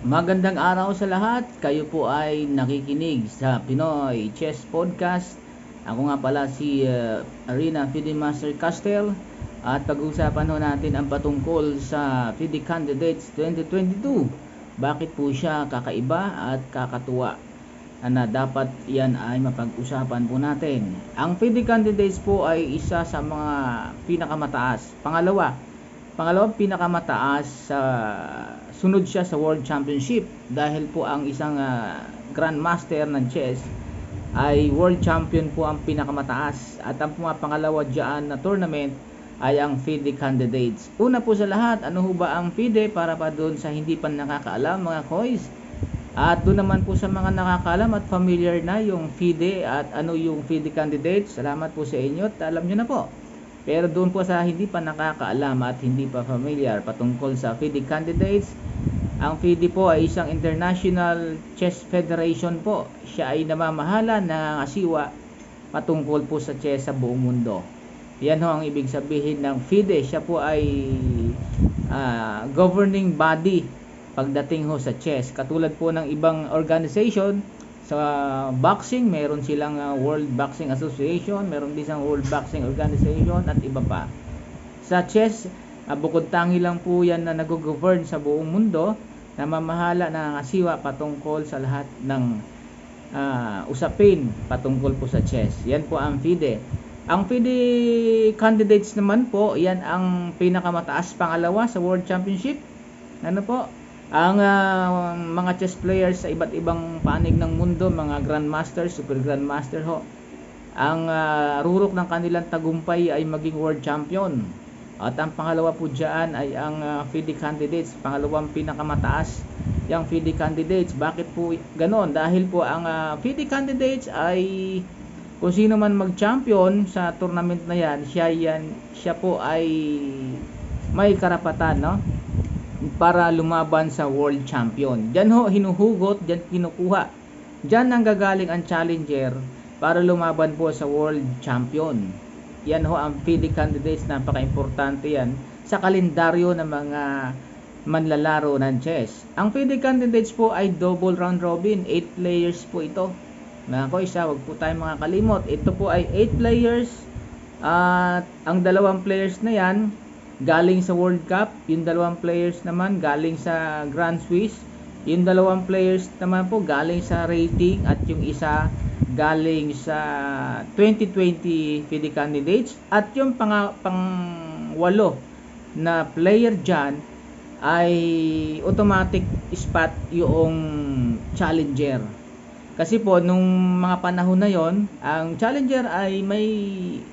Magandang araw sa lahat. Kayo po ay nakikinig sa Pinoy Chess Podcast. Ako nga pala si uh, Arena FIDE Master Castel at pag-uusapan ho natin ang patungkol sa FIDE Candidates 2022. Bakit po siya kakaiba at kakatuwa? na dapat yan ay mapag-usapan po natin. Ang FIDE Candidates po ay isa sa mga pinakamataas. Pangalawa, pangalawang pinakamataas sa uh, sunod siya sa World Championship dahil po ang isang uh, Grandmaster ng chess ay World Champion po ang pinakamataas at ang mga pangalawa dyan na tournament ay ang FIDE candidates. Una po sa lahat, ano ho ba ang FIDE para pa doon sa hindi pa nakakaalam mga kois? At doon naman po sa mga nakakaalam at familiar na yung FIDE at ano yung FIDE candidates, salamat po sa inyo at alam nyo na po. Pero doon po sa hindi pa nakakaalam at hindi pa familiar patungkol sa FIDE candidates, ang FIDE po ay isang International Chess Federation po. Siya ay namamahala ng asiwa patungkol po sa chess sa buong mundo. Yan ho ang ibig sabihin ng FIDE. Siya po ay uh, governing body pagdating ho sa chess. Katulad po ng ibang organization, sa boxing, meron silang uh, World Boxing Association, meron din isang World Boxing Organization at iba pa. Sa chess, uh, bukod tangi lang po yan na nag-govern sa buong mundo, namamahala ng asiwa patungkol sa lahat ng uh, usapin patungkol po sa chess. Yan po ang FIDE. Ang FIDE candidates naman po, yan ang pinakamataas pangalawa sa World Championship. Ano po? Ang uh, mga chess players sa iba't ibang panig ng mundo, mga grandmaster, super grandmaster ho, ang uh, rurok ng kanilang tagumpay ay maging world champion at ang pangalawa po dyan ay ang uh, FIDE candidates, pangalawang pinakamataas yung FIDE candidates. Bakit po ganon? Dahil po ang uh, FIDE candidates ay kung sino man mag-champion sa tournament na yan, siya yan, siya po ay may karapatan, no? Para lumaban sa world champion. Diyan ho hinuhugot, diyan kinukuha. Diyan ang gagaling ang challenger para lumaban po sa world champion yan ho ang FIDE candidates, napaka-importante yan sa kalendaryo ng mga manlalaro ng chess. Ang FIDE candidates po ay double round robin, 8 players po ito. Mga ko isa, wag po tayong mga kalimot. Ito po ay 8 players at ang dalawang players na yan galing sa World Cup, yung dalawang players naman galing sa Grand Swiss, yung dalawang players naman po galing sa rating at yung isa galing sa 2020 FIDE candidates at yung pang, pang na player dyan ay automatic spot yung challenger. Kasi po, nung mga panahon na yon ang challenger ay may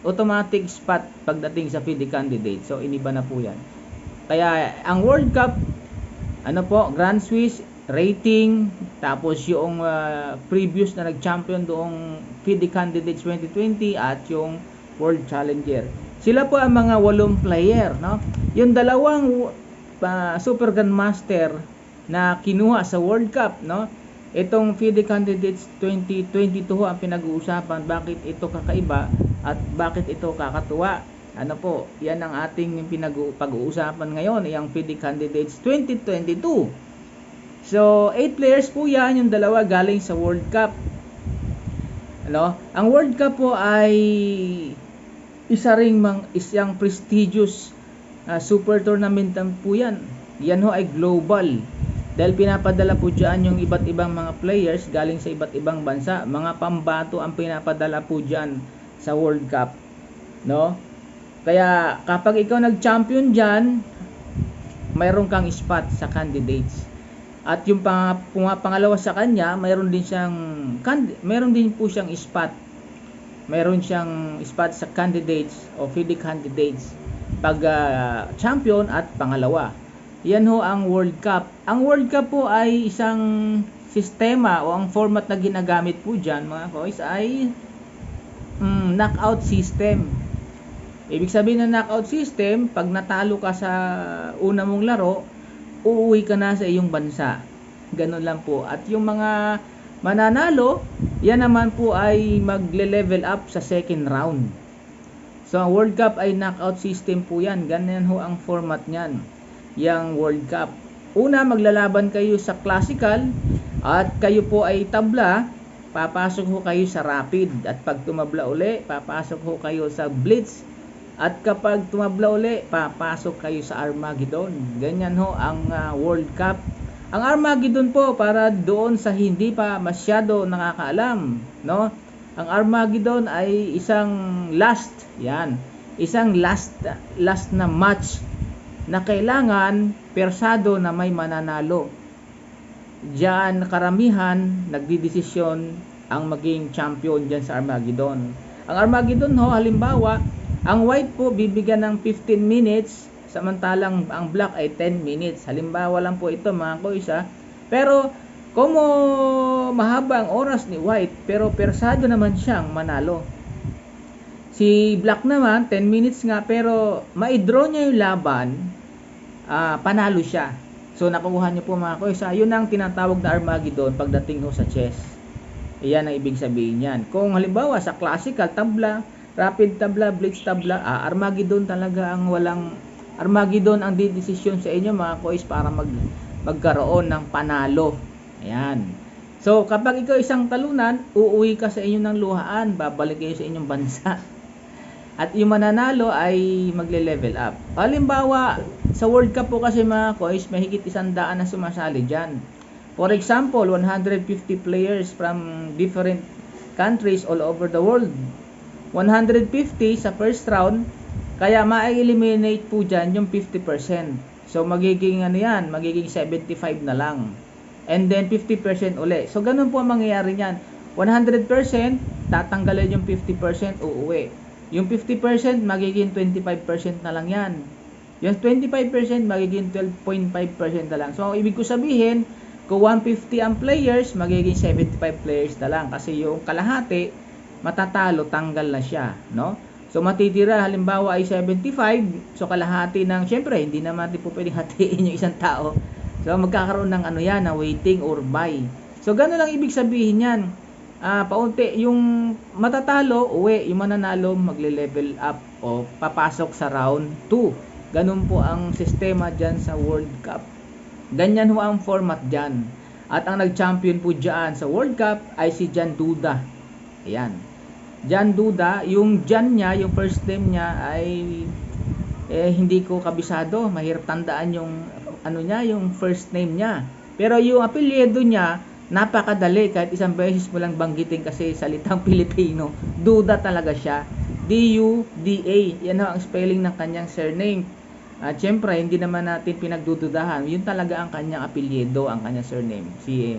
automatic spot pagdating sa FIDE candidate. So, iniba na po yan. Kaya, ang World Cup, ano po, Grand Swiss, rating, tapos yung uh, previous na nag-champion doong FIDE Candidates 2020 at yung World Challenger. Sila po ang mga walong player, no? Yung dalawang uh, Super Grandmaster na kinuha sa World Cup, no? Itong FIDE Candidates 2022 ang pinag-uusapan bakit ito kakaiba at bakit ito kakatuwa. Ano po, yan ang ating pinag-uusapan ngayon, yung FIDE Candidates 2022. So, 8 players po yan, yung dalawa galing sa World Cup. Ano? Ang World Cup po ay isa ring mang, isang prestigious uh, super tournament po yan. Yan ho ay global. Dahil pinapadala po dyan yung iba't ibang mga players galing sa iba't ibang bansa. Mga pambato ang pinapadala po dyan sa World Cup. No? Kaya kapag ikaw nag-champion dyan, mayroon kang spot sa candidates. At yung pang, pangalawa sa kanya, mayroon din siyang mayroon din po siyang spot. Mayroon siyang spot sa candidates o FIDE candidates pag uh, champion at pangalawa. Yan ho ang World Cup. Ang World Cup po ay isang sistema o ang format na ginagamit po dyan mga boys ay mm, knockout system. Ibig sabihin ng knockout system, pag natalo ka sa una mong laro, uuwi ka na sa iyong bansa. Ganun lang po. At yung mga mananalo, yan naman po ay magle-level up sa second round. So, ang World Cup ay knockout system po yan. Ganyan ho ang format niyan. Yang World Cup. Una, maglalaban kayo sa classical at kayo po ay tabla, papasok ho kayo sa rapid at pag tumabla uli, papasok ho kayo sa blitz at kapag tumabla uli, papasok kayo sa Armageddon. Ganyan ho ang ah, World Cup. Ang Armageddon po para doon sa hindi pa masyado nakakaalam, no? Ang Armageddon ay isang last, yan. Isang last last na match na kailangan persado na may mananalo. Diyan karamihan nagdidesisyon ang maging champion diyan sa Armageddon. Ang Armageddon ho halimbawa, ang white po bibigyan ng 15 minutes samantalang ang black ay 10 minutes. Halimbawa lang po ito mga koisa. Pero Como mahaba ang oras ni White pero persado naman siyang manalo. Si Black naman 10 minutes nga pero ma-draw niya yung laban, ah, panalo siya. So nakukuha niyo po mga koisa, yun ang tinatawag na Armageddon pagdating ho sa chess. Iyan ang ibig sabihin niyan. Kung halimbawa sa classical tabla, rapid tabla, blitz tabla, ah, Armageddon talaga ang walang Armageddon ang didesisyon sa inyo mga kois para mag magkaroon ng panalo. Ayan. So, kapag ikaw isang talunan, uuwi ka sa inyo ng luhaan, babalik kayo sa inyong bansa. At yung mananalo ay magle-level up. Halimbawa, sa World Cup po kasi mga kois, mahigit isang daan na sumasali dyan. For example, 150 players from different countries all over the world. 150 sa first round, kaya ma-eliminate po dyan yung 50%. So, magiging ano yan, magiging 75 na lang. And then 50% uli. So, ganun po ang mangyayari niyan. 100%, tatanggalin yung 50%, uuwi. Yung 50%, magiging 25% na lang yan. Yung 25%, magiging 12.5% na lang. So, ibig ko sabihin, kung 150 ang players, magiging 75 players na lang. Kasi yung kalahati, matatalo, tanggal na siya. No? So, matitira, halimbawa ay 75. So, kalahati ng, syempre, hindi naman natin po pwedeng hatiin yung isang tao. So, magkakaroon ng ano yan, na waiting or buy. So, gano'n lang ibig sabihin yan. Ah, paunti, yung matatalo, uwi. Yung mananalo, magle-level up o papasok sa round 2. Ganun po ang sistema dyan sa World Cup. Ganyan ho ang format dyan. At ang nag-champion po dyan sa World Cup ay si Jan Duda. Ayan. Jan Duda, yung Jan niya, yung first name niya ay eh, hindi ko kabisado. Mahirap tandaan yung ano niya, yung first name niya. Pero yung apelyido niya, napakadali kahit isang beses mo lang banggitin kasi salitang Pilipino. Duda talaga siya. D-U-D-A. Yan ang spelling ng kanyang surname. At syempre, hindi naman natin pinagdududahan. Yun talaga ang kanyang apelyido, ang kanyang surname. Si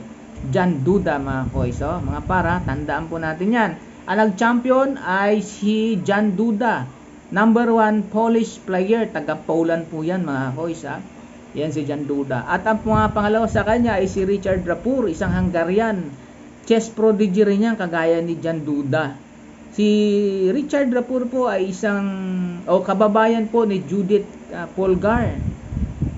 Jan Duda mga koys. Oh. Mga para, tandaan po natin yan. Ang nag-champion ay si Jan Duda. Number one Polish player. Taga Poland po yan mga koys. Ah. Yan si Jan Duda. At ang mga pangalawa sa kanya ay si Richard Rapur, isang Hungarian. Chess prodigy rin yan, kagaya ni Jan Duda. Si Richard Rapur po ay isang o kababayan po ni Judith uh, Polgar.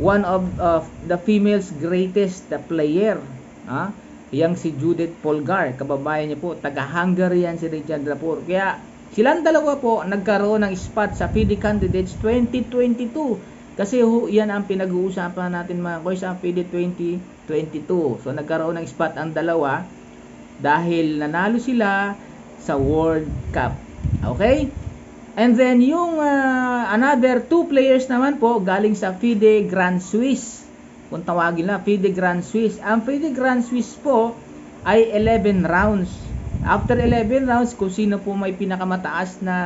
One of uh, the female's greatest player. Ha? Yang si Judith Polgar, kababayan niya po, taga-Hungary yan si Richard Rapur. Kaya silang dalawa po nagkaroon ng spot sa FIDE Candidates 2022. Kasi ho, yan ang pinag-uusapan natin mga koy sa FIDE 2022. So nagkaroon ng spot ang dalawa dahil nanalo sila sa World Cup. Okay? And then yung uh, another two players naman po galing sa FIDE Grand Swiss. Kung tawagin na FIDE Grand Swiss. Ang FIDE Grand Swiss po ay 11 rounds. After 11 rounds, kung sino po may pinakamataas na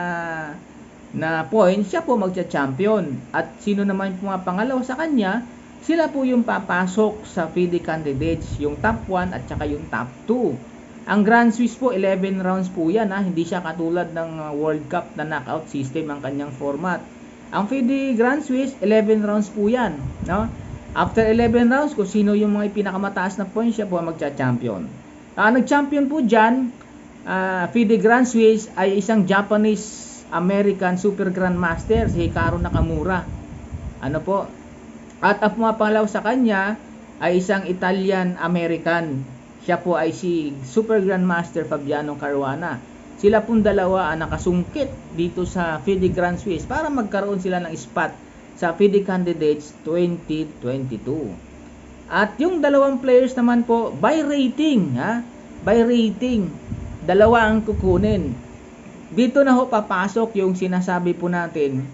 na points, siya po magcha-champion. At sino naman po mga pangalaw sa kanya, sila po yung papasok sa FIDE candidates, yung top 1 at saka yung top 2. Ang Grand Swiss po, 11 rounds po yan. Ha? Hindi siya katulad ng uh, World Cup na knockout system ang kanyang format. Ang FIDE Grand Swiss, 11 rounds po yan. No? After 11 rounds, kung sino yung mga pinakamataas na points, siya po ang magcha-champion. Uh, nag-champion po dyan, uh, FIDE Grand Swiss ay isang Japanese-American Super Grandmaster, si Hikaru Nakamura. Ano po? At ang pumapangalaw sa kanya ay isang Italian-American siya po ay si Super Grandmaster Fabiano Caruana. Sila pong dalawa ang nakasungkit dito sa FIDE Grand Swiss para magkaroon sila ng spot sa FIDE Candidates 2022. At yung dalawang players naman po, by rating, ha? By rating, dalawa ang kukunin. Dito na ho papasok yung sinasabi po natin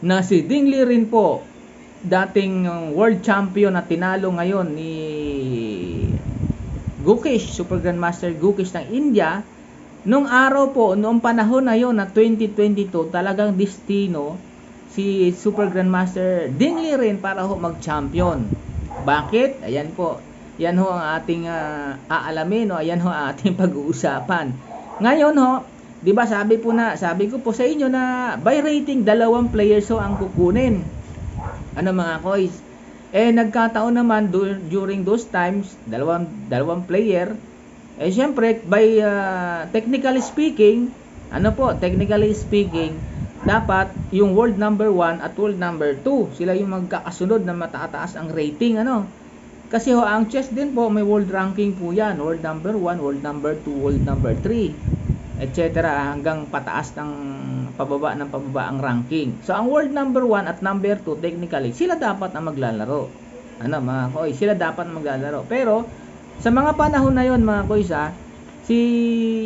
na si Ding Liren po, dating uh, world champion na tinalo ngayon ni Gukesh, Super Grandmaster Gukesh ng India, nung araw po, noong panahon na yon na 2022, talagang destino si Super Grandmaster Ding Liren para ho mag-champion. Bakit? Ayan po. Yan ho ang ating uh, aalamin, no? Ayan ho ang ating pag-uusapan. Ngayon ho, 'di ba sabi po na, sabi ko po sa inyo na by rating dalawang players ho ang kukunin. Ano mga koys? Eh nagkataon naman dur- during those times, dalawang dalawang player eh syempre by uh, technically speaking, ano po, technically speaking, dapat yung world number 1 at world number 2 sila yung magkakasunod na mataas ang rating ano? Kasi ho ang chess din po may world ranking po yan. World number 1 world number 2 world number 3 etc hanggang pataas ng pababa ng pababa ang ranking. So ang world number 1 at number 2 technically sila dapat na maglalaro. Ano mga koy sila dapat maglalaro. Pero sa mga panahon na yon mga koy sa si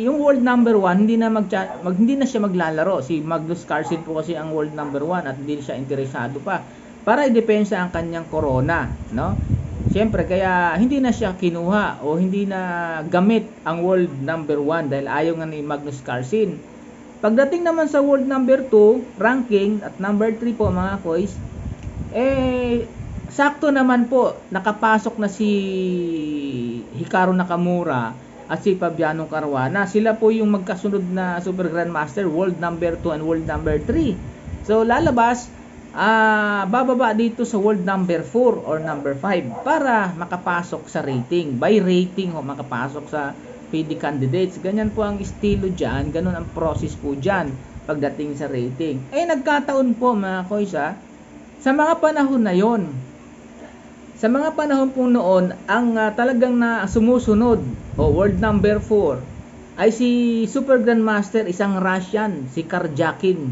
yung world number 1 hindi na mag, mag hindi na siya maglalaro. Si Magnus Carlsen po kasi ang world number 1 at hindi siya interesado pa para idepensa ang kanyang corona no? Siyempre kaya hindi na siya kinuha o hindi na gamit ang world number 1 dahil ayaw nga ni Magnus Carlsen. Pagdating naman sa world number 2 ranking at number 3 po mga koys eh sakto naman po nakapasok na si Hikaru Nakamura at si Fabiano Caruana. Sila po yung magkasunod na Super Grandmaster World number 2 and World number 3. So lalabas ah bababa dito sa World number 4 or number 5 para makapasok sa rating. By rating ho makapasok sa PD candidates. Ganyan po ang estilo diyan, ganun ang process po diyan pagdating sa rating. Eh nagkataon po mga koysa sa mga panahon na 'yon, sa mga panahon po noon, ang uh, talagang na sumusunod o world number 4 ay si Super Grandmaster, isang Russian, si Karjakin.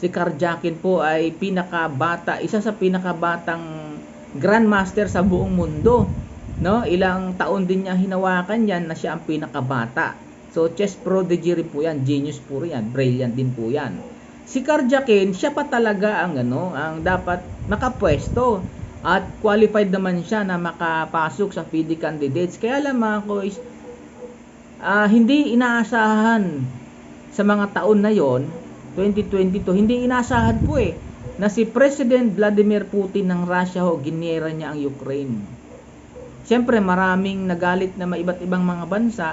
Si Karjakin po ay pinakabata, isa sa pinakabatang Grandmaster sa buong mundo. No? Ilang taon din niya hinawakan yan na siya ang pinakabata. So chess prodigy rin po yan, genius po rin yan, brilliant din po yan. Si Karjakin, siya pa talaga ang ano, ang dapat makapwesto at qualified naman siya na makapasok sa PD candidates. Kaya lang mga kois, uh, hindi inaasahan sa mga taon na yon 2022, hindi inaasahan po eh na si President Vladimir Putin ng Russia ho, ginera niya ang Ukraine. Siyempre maraming nagalit na iba't ibang mga bansa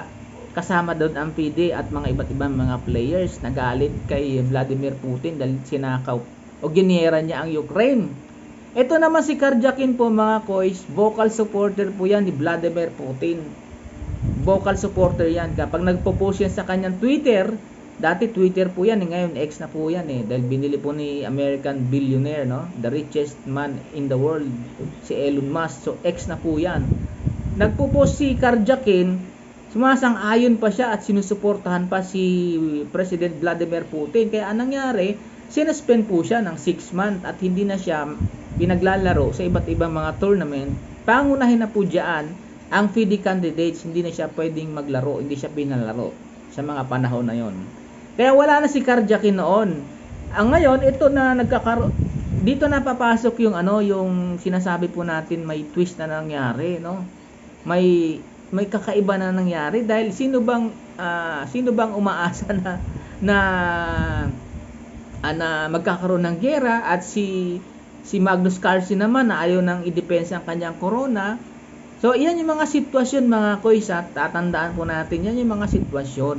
kasama doon ang PD at mga iba't ibang mga players nagalit kay Vladimir Putin dahil sinakaw o ginera niya ang Ukraine ito naman si Karjakin po mga koys, vocal supporter po yan ni Vladimir Putin. Vocal supporter yan. Kapag nagpo-post yan sa kanyang Twitter, dati Twitter po yan, eh, ngayon X na po yan eh. Dahil binili po ni American billionaire, no? The richest man in the world, si Elon Musk. So X na po yan. Nagpo-post si Karjakin, sumasang-ayon pa siya at sinusuportahan pa si President Vladimir Putin. Kaya anong nangyari, sinuspend po siya ng 6 month at hindi na siya pinaglalaro sa iba't ibang mga tournament, pangunahin na po diyan ang FIDE candidates, hindi na siya pwedeng maglaro, hindi siya pinalaro sa mga panahon na yon. Kaya wala na si Karjakin noon. Ang ngayon, ito na nagkakaroon, dito na papasok yung ano, yung sinasabi po natin may twist na nangyari, no? May may kakaiba na nangyari dahil sino bang uh, sino bang umaasa na na, uh, na magkakaroon ng gera at si Si Magnus Carlsen naman na ayaw nang idepensa ang kanyang corona. So, iyan yung mga sitwasyon mga koys at tatandaan po natin yan yung mga sitwasyon.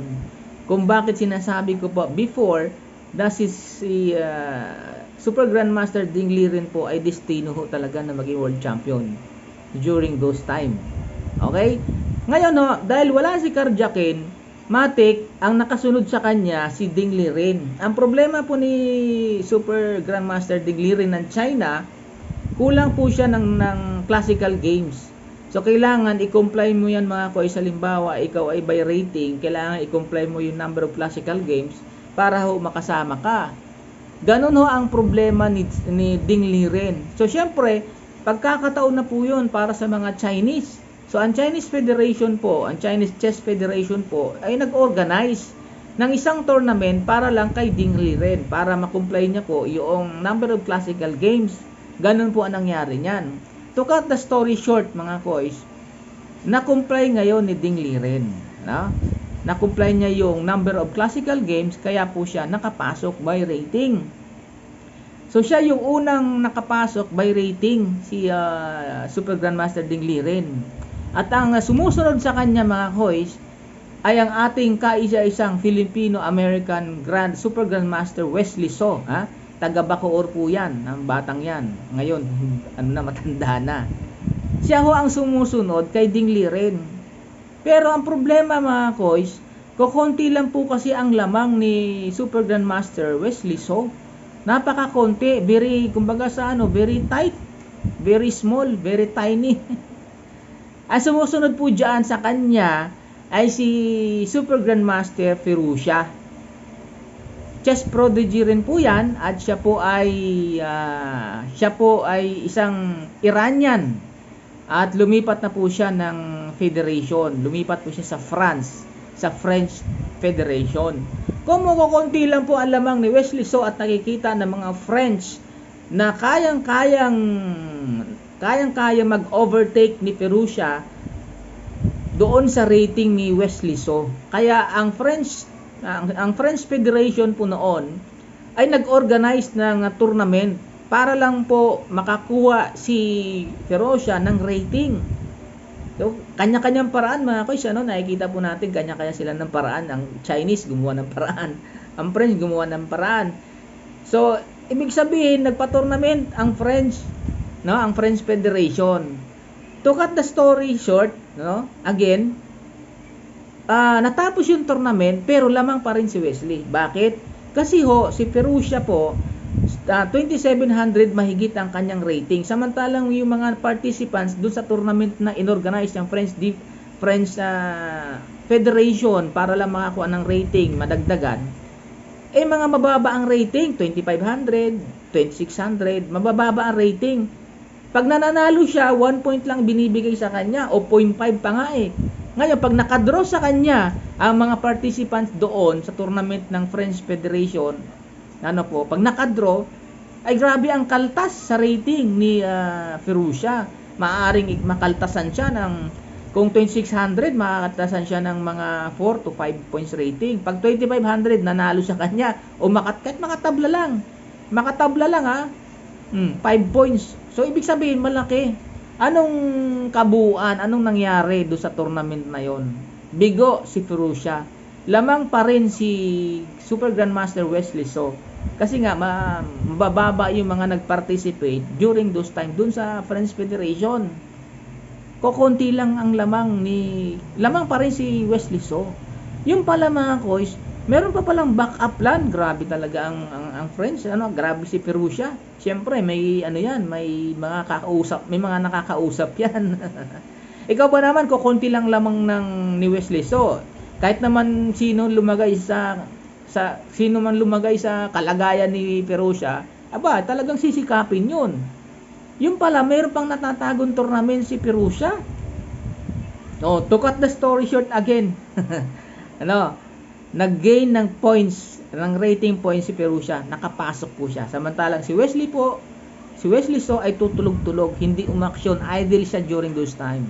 Kung bakit sinasabi ko po before na si, si uh, Super Grandmaster Ding Liren po ay destino ho talaga na maging world champion during those time. Okay? Ngayon no, dahil wala si Karjakin, Matic, ang nakasunod sa kanya si Ding Liren. Ang problema po ni Super Grandmaster Ding Liren ng China, kulang po siya ng, ng classical games. So kailangan i-comply mo yan mga koy sa limbawa, ikaw ay by rating, kailangan i-comply mo yung number of classical games para ho makasama ka. Ganun ho ang problema ni, ni Ding Liren. So syempre, pagkakataon na po yun para sa mga Chinese. So, ang Chinese Federation po, ang Chinese Chess Federation po, ay nag-organize ng isang tournament para lang kay Ding Liren, para makumplay niya po yung number of classical games. Ganun po ang nangyari niyan. To cut the story short, mga koys, na-comply ngayon ni Ding Liren. No? Na-comply niya yung number of classical games, kaya po siya nakapasok by rating. So siya yung unang nakapasok by rating si uh, Super Grandmaster Ding Liren. At ang sumusunod sa kanya mga koys ay ang ating kaisa-isang Filipino-American Grand Super Grandmaster Wesley So, ha? Taga Bacoor po 'yan, ang batang 'yan. Ngayon, ano na matanda na. Siya ho ang sumusunod kay Ding Liren. Pero ang problema mga koys, kukonti lang po kasi ang lamang ni Super Grandmaster Wesley So. Napaka-konti, very kumbaga sa ano, very tight, very small, very tiny. Ang sumusunod po dyan sa kanya ay si Super Grandmaster Ferusha. Chess prodigy rin po yan at siya po ay uh, siya po ay isang Iranian at lumipat na po siya ng federation. Lumipat po siya sa France, sa French Federation. Kung makukunti lang po ang lamang ni Wesley So at nakikita ng mga French na kayang-kayang kayang-kaya mag-overtake ni Perusia doon sa rating ni Wesley So. Kaya ang French ang, ang French Federation po noon ay nag-organize ng tournament para lang po makakuha si Perusia ng rating. So, kanya-kanyang paraan mga koys, ano, nakikita po natin kanya-kanya sila ng paraan. Ang Chinese gumawa ng paraan, ang French gumawa ng paraan. So, ibig sabihin nagpa-tournament ang French no ang French Federation. To cut the story short no again uh, natapos yung tournament pero lamang pa rin si Wesley. Bakit? Kasi ho si Perusia po uh, 2700 mahigit ang kanyang rating. Samantalang yung mga participants doon sa tournament na inorganize ng French Deep French uh, Federation para lang makakuha ng rating madagdagan eh mga mababa ang rating 2500 2600 mabababa ang rating pag nananalo siya, 1 point lang binibigay sa kanya o 0.5 pa nga eh. Ngayon, pag nakadraw sa kanya ang mga participants doon sa tournament ng French Federation, ano po, pag nakadraw, ay grabe ang kaltas sa rating ni uh, Ferrusia. Maaring makaltasan siya ng kung 2600, makakaltasan siya ng mga 4 to 5 points rating. Pag 2500, nanalo sa kanya. O makat, kahit makatabla lang. Makatabla lang ha. Hmm, 5 points. So, ibig sabihin, malaki. Anong kabuuan, anong nangyari do sa tournament na yon? Bigo si Perusia. Lamang pa rin si Super Grandmaster Wesley So. Kasi nga, ma mabababa yung mga nag-participate during those time dun sa French Federation. Kokonti lang ang lamang ni... Lamang pa rin si Wesley So. Yung pala mga koys, meron pa palang backup plan. Grabe talaga ang, ang, ang French. Ano, grabe si Perusia. Siyempre, may ano yan, may mga kakausap, may mga nakakausap yan. Ikaw ba naman, kukunti lang lamang ng ni Wesley. So, kahit naman sino lumagay sa sa sino man lumagay sa kalagayan ni Perusia, aba, talagang sisikapin yun. Yung pala, mayroon pang natatagong tournament si Perusia. No, to cut the story short again. ano, nag-gain ng points ng rating points si Perusia, nakapasok po siya. Samantalang si Wesley po, si Wesley So ay tutulog-tulog, hindi umaksyon, idle siya during those time.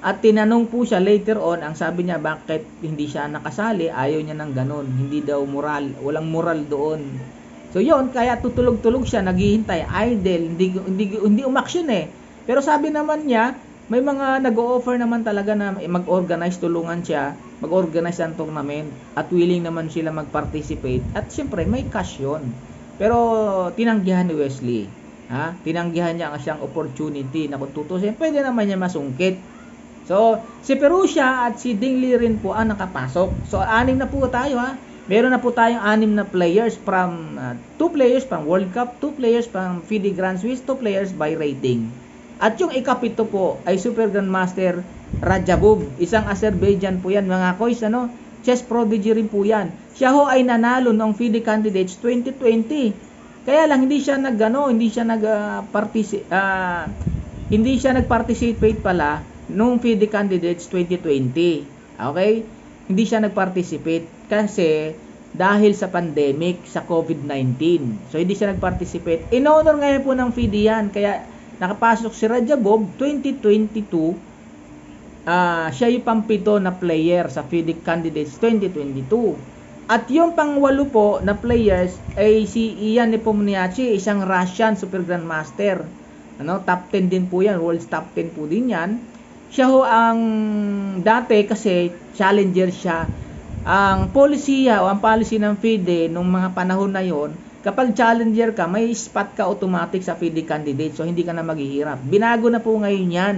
At tinanong po siya later on, ang sabi niya bakit hindi siya nakasali, ayaw niya ng ganon, hindi daw moral, walang moral doon. So yon kaya tutulog-tulog siya, naghihintay, idle, hindi, hindi, hindi umaksyon eh. Pero sabi naman niya, may mga nag-o-offer naman talaga na mag-organize tulungan siya mag-organize ng tournament at willing naman sila mag-participate. At siyempre may cash yun. Pero tinanggihan ni Wesley ha? Tinanggihan niya ang siyang opportunity na kung tutusin pwede naman niya masungkit. So si Perusia at si Ding Li rin po ang nakapasok. So anim na po tayo ha? Meron na po tayong anim na players from uh, two players from World Cup two players from FIDE Grand Swiss two players by rating at yung ikapito po ay Super Grandmaster Rajabov. Isang Azerbaijan po yan mga koys. Ano? Chess prodigy rin po yan. Siya ho ay nanalo ng FIDE Candidates 2020. Kaya lang hindi siya nag ano, hindi siya nag uh, partici- uh, hindi siya nag-participate pala nung FIDE Candidates 2020. Okay? Hindi siya nag-participate kasi dahil sa pandemic sa COVID-19. So hindi siya nag-participate. In honor ngayon po ng FIDE yan. Kaya nakapasok si Rajabob 2022 uh, siya yung pampito na player sa FIDE Candidates 2022. At yung pangwalo po na players ay si Ian Nepomniachtchi, isang Russian Super Grandmaster. Ano, top 10 din po yan, world's top 10 po din yan. Siya ho ang dati kasi challenger siya. Ang policy o ang policy ng FIDE nung mga panahon na yon, kapag challenger ka, may spot ka automatic sa FIDE candidate. So hindi ka na maghihirap. Binago na po ngayon yan.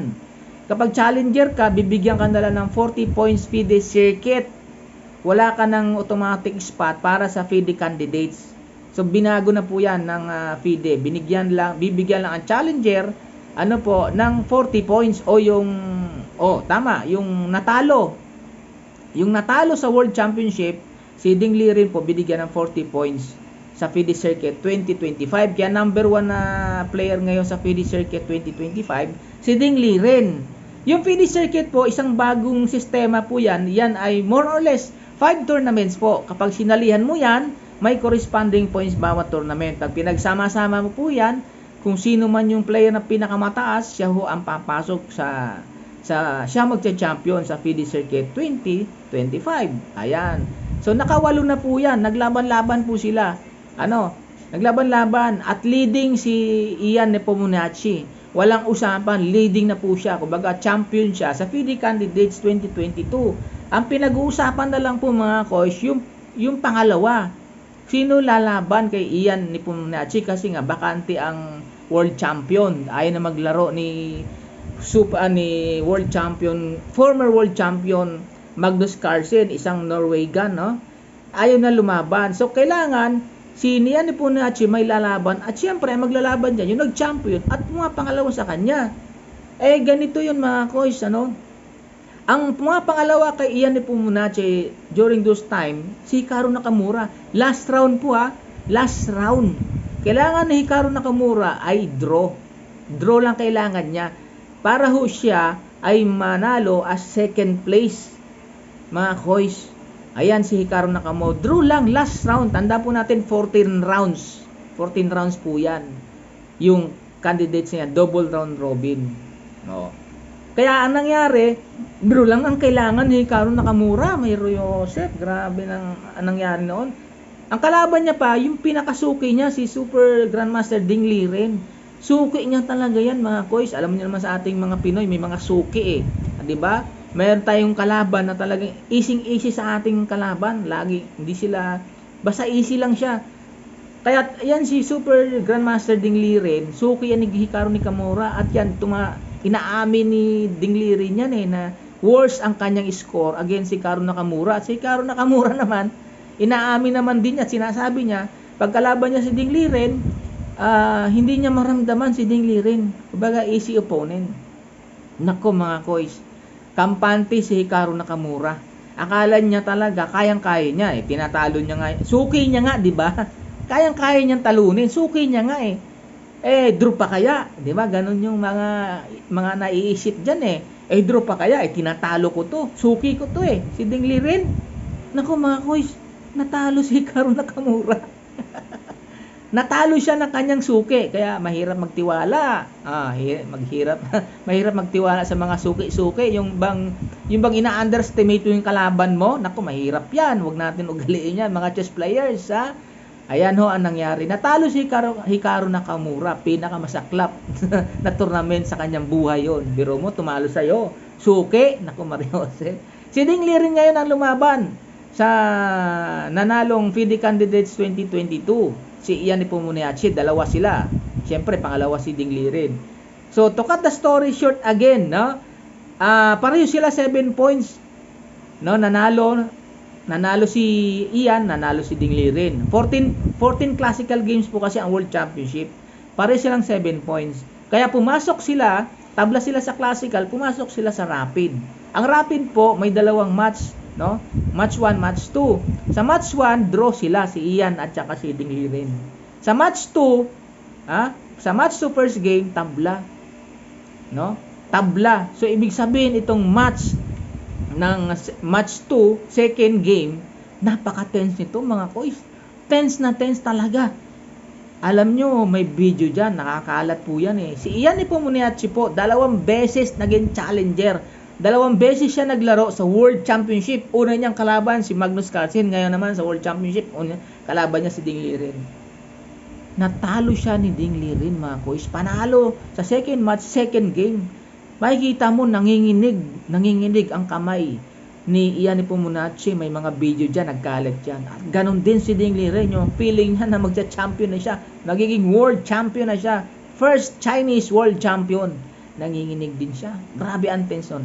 Kapag challenger ka, bibigyan ka nila ng 40 points FIDE circuit wala ka ng automatic spot para sa FIDE candidates. So binago na po 'yan ng uh, FIDE. Binigyan lang, bibigyan lang ang challenger ano po ng 40 points o yung oh tama, yung natalo. Yung natalo sa World Championship, si Ding Li rin po binigyan ng 40 points sa FIDE Circuit 2025. Kaya number 1 na player ngayon sa FIDE Circuit 2025, si Ding Li rin. Yung FIDE Circuit po, isang bagong sistema po yan. Yan ay more or less 5 tournaments po. Kapag sinalihan mo yan, may corresponding points bawat tournament. Pag pinagsama-sama mo po yan, kung sino man yung player na pinakamataas, siya ho ang papasok sa sa siya magcha-champion sa FIDE Circuit 2025. Ayan. So nakawalo na po 'yan. Naglaban-laban po sila. Ano? Naglaban-laban at leading si Ian Nepomucci. Walang usapan, leading na po siya. Kumbaga champion siya sa FIDE Candidates 2022. Ang pinag-uusapan na lang po mga coach, yung, yung pangalawa. Sino lalaban kay Ian ni Puminachi kasi nga bakante ang world champion. Ayaw na maglaro ni super uh, ni world champion, former world champion Magnus Carlsen, isang Norwegian, no? Ayaw na lumaban. So kailangan si Ian ni Puminachi may lalaban at siyempre maglalaban diyan yung nag-champion at mga pangalawa sa kanya. Eh ganito yun mga coach, ano? Ang mga pangalawa kay Ian Nepomucci during those time, si Hikaru Nakamura. Last round po ha, last round. Kailangan ni Hikaru Nakamura ay draw. Draw lang kailangan niya para ho siya ay manalo as second place. Mga koys, ayan si Hikaru Nakamura. Draw lang, last round. Tanda po natin 14 rounds. 14 rounds po yan. Yung candidates niya, double round robin. No. Kaya ang nangyari, bro lang ang kailangan ni Hikaru Nakamura, may Joseph, grabe nang ang nangyari noon. Ang kalaban niya pa, yung pinakasuki niya, si Super Grandmaster Ding Li rin. Suki niya talaga yan mga koys. Alam niyo naman sa ating mga Pinoy, may mga suki eh. 'Di ba? Mayroon tayong kalaban na talagang easy-easy sa ating kalaban. Lagi hindi sila basta easy lang siya. Kaya yan si Super Grandmaster Ding Li rin, suki yan ni Hikaru Nakamura at yan tuma inaamin ni Dingli rin yan eh na worse ang kanyang score against si Karo Nakamura. At si Karo Nakamura naman, inaamin naman din niya at sinasabi niya, pagkalaban niya si Dingli rin, uh, hindi niya maramdaman si Dingli rin. Kumbaga easy opponent. Nako mga koys, kampante si Hikaru Nakamura. Akala niya talaga kayang-kaya niya eh. Tinatalo niya nga. Suki niya nga, 'di ba? Kayang-kaya niyang talunin. Suki niya nga eh. Eh, draw pa kaya? Di ba? Ganon yung mga, mga naiisip dyan eh. Eh, draw pa kaya? Eh, tinatalo ko to. Suki ko to eh. Si Ding Li rin. Naku mga koys, natalo si Hikaru Nakamura. natalo siya ng kanyang suki. Kaya mahirap magtiwala. Ah, maghirap, mahirap magtiwala sa mga suki-suki. Yung bang, yung bang ina-underestimate yung kalaban mo, naku, mahirap yan. Huwag natin ugaliin yan. Mga chess players, ha? Ayan ho ang nangyari. Natalo si Hikaru, Hikaru Nakamura, pinakamasaklap na tournament sa kanyang buhay yon. Biro mo, tumalo sa'yo. Suke, naku Mariose. Si Ding Li rin ngayon ang lumaban sa nanalong FIDE Candidates 2022. Si Ian Ipomuniachi, dalawa sila. Siyempre, pangalawa si Ding Li rin. So, to cut the story short again, no? Uh, pareho sila 7 points. No, nanalo nanalo si Ian, nanalo si Ding Li rin. 14, 14 classical games po kasi ang World Championship. Pare silang 7 points. Kaya pumasok sila, tabla sila sa classical, pumasok sila sa rapid. Ang rapid po, may dalawang match, no? Match 1, match 2. Sa match 1, draw sila si Ian at saka si Ding Li rin. Sa match 2, ha? Sa match 2 first game, tabla. no? Tabla. So ibig sabihin itong match ng match 2, second game, napaka-tense nito mga kois. Tense na tense talaga. Alam nyo, may video dyan, nakakalat po yan eh. Si Ian Ipomoniachi po, dalawang beses naging challenger. Dalawang beses siya naglaro sa World Championship. Una niyang kalaban si Magnus Carlsen, ngayon naman sa World Championship, una kalaban niya si Ding Liren. Natalo siya ni Ding Liren mga kois. Panalo sa second match, second game. Makikita mo nanginginig, nanginginig ang kamay ni Ian Ipomoniachi. May mga video dyan, nagkalat dyan. At ganon din si Ding Liren, yung feeling niya na magcha-champion na siya. Nagiging world champion na siya. First Chinese world champion. Nanginginig din siya. Grabe ang tension.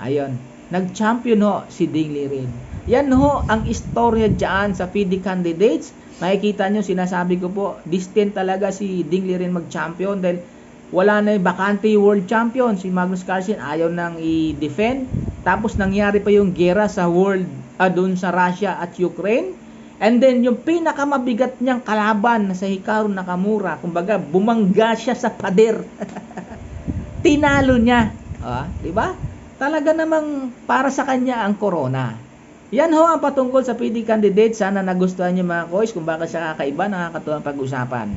Ayun. Nag-champion ho si Ding Liren. Yan ho ang istorya dyan sa FIDE candidates. Makikita nyo, sinasabi ko po, distant talaga si Ding Liren mag-champion dahil wala na yung bakante world champion. Si Magnus Carlsen ayaw nang i-defend. Tapos nangyari pa yung gera sa world, ah, dun sa Russia at Ukraine. And then yung pinakamabigat niyang kalaban na sa Hikaru Nakamura, kumbaga bumangga siya sa pader. Tinalo niya. Ah, 'di ba? Talaga namang para sa kanya ang corona. Yan ho ang patungkol sa PD candidate. Sana nagustuhan niyo mga kois kung bakit siya kakaiba, nakakatuwang pag-usapan.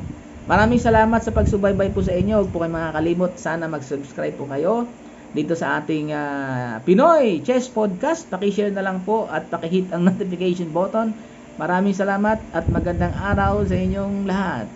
Maraming salamat sa pagsubaybay po sa inyo. Huwag po kayong makakalimot. Sana mag-subscribe po kayo dito sa ating ah, Pinoy Chess Podcast. Pakishare na lang po at pakihit ang notification button. Maraming salamat at magandang araw sa inyong lahat.